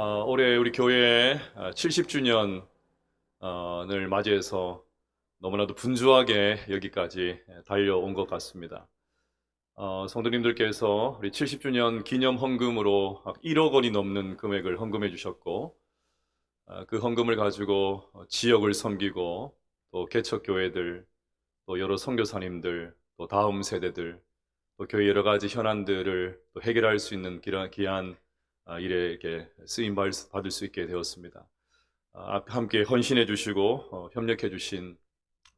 어, 올해 우리 교회 70주년을 맞이해서 너무나도 분주하게 여기까지 달려온 것 같습니다. 어, 성도님들께서 우리 70주년 기념 헌금으로 1억 원이 넘는 금액을 헌금해 주셨고, 어, 그 헌금을 가지고 지역을 섬기고, 또 개척 교회들, 또 여러 선교사님들, 또 다음 세대들, 또 교회 여러 가지 현안들을 또 해결할 수 있는 아, 일에 이렇게 쓰임 받- 받을 수 있게 되었습니다. 아, 함께 헌신해 주시고 어, 협력해 주신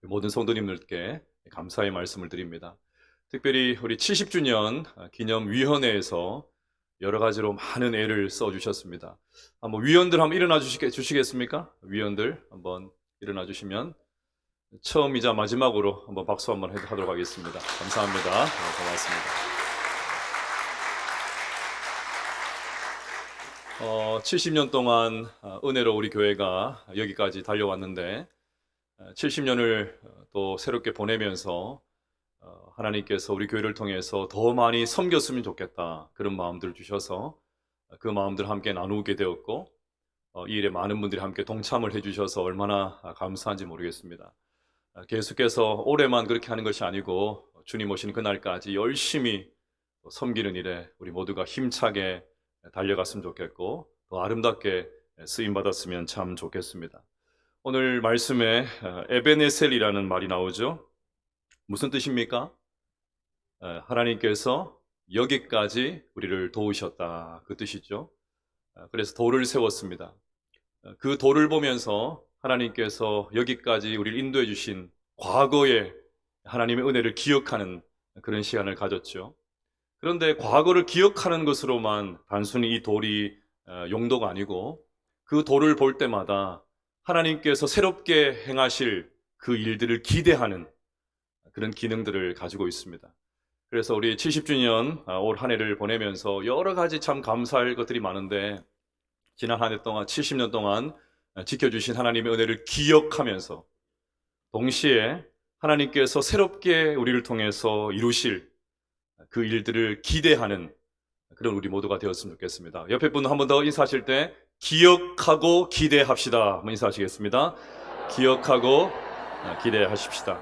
모든 성도님들께 감사의 말씀을 드립니다. 특별히 우리 70주년 기념위원회에서 여러 가지로 많은 애를 써 주셨습니다. 한번 위원들 한번 일어나 주시겠, 주시겠습니까? 위원들 한번 일어나 주시면 처음이자 마지막으로 한번 박수 한번 해- 하도록 하겠습니다. 감사합니다. 네, 고맙습니다. 어, 70년 동안 어, 은혜로 우리 교회가 여기까지 달려왔는데 70년을 또 새롭게 보내면서 어, 하나님께서 우리 교회를 통해서 더 많이 섬겼으면 좋겠다 그런 마음들을 주셔서 그 마음들을 함께 나누게 되었고 어, 이 일에 많은 분들이 함께 동참을 해주셔서 얼마나 감사한지 모르겠습니다. 어, 계속해서 올해만 그렇게 하는 것이 아니고 주님 오시는 그날까지 열심히 섬기는 일에 우리 모두가 힘차게 달려갔으면 좋겠고 더 아름답게 쓰임 받았으면 참 좋겠습니다. 오늘 말씀에 어, 에베네셀이라는 말이 나오죠. 무슨 뜻입니까? 어, 하나님께서 여기까지 우리를 도우셨다 그 뜻이죠. 어, 그래서 돌을 세웠습니다. 어, 그 돌을 보면서 하나님께서 여기까지 우리를 인도해 주신 과거의 하나님의 은혜를 기억하는 그런 시간을 가졌죠. 그런데 과거를 기억하는 것으로만 단순히 이 돌이 어, 용도가 아니고 그 돌을 볼 때마다 하나님께서 새롭게 행하실 그 일들을 기대하는 그런 기능들을 가지고 있습니다. 그래서 우리 70주년 아, 올한 해를 보내면서 여러 가지 참 감사할 것들이 많은데 지난 한 해 동안 70년 동안 지켜주신 하나님의 은혜를 기억하면서 동시에 하나님께서 새롭게 우리를 통해서 이루실 그 일들을 기대하는 그런 우리 모두가 되었으면 좋겠습니다. 옆에 분 한 번 더 인사하실 때 기억하고 기대합시다. 한번 인사하시겠습니다. 기억하고 아, 기대하십시다.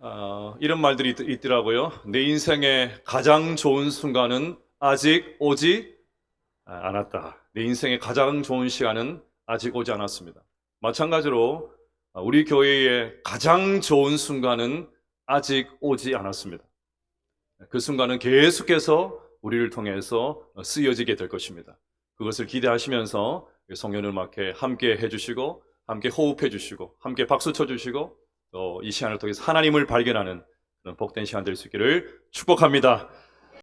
어, 이런 말들이 있, 있더라고요. 내 인생의 가장 좋은 순간은 아직 오지 아, 않았다. 내 인생의 가장 좋은 시간은 아직 오지 않았습니다. 마찬가지로 아, 우리 교회의 가장 좋은 순간은 아직 오지 않았습니다. 그 순간은 계속해서 우리를 통해서 쓰여지게 될 것입니다. 그것을 기대하시면서 성년음악회 함께 해주시고, 함께 호흡해 주시고, 함께 박수 쳐 주시고, 또 이 시간을 통해서 하나님을 발견하는 그런 복된 시간 될 수 있기를 축복합니다.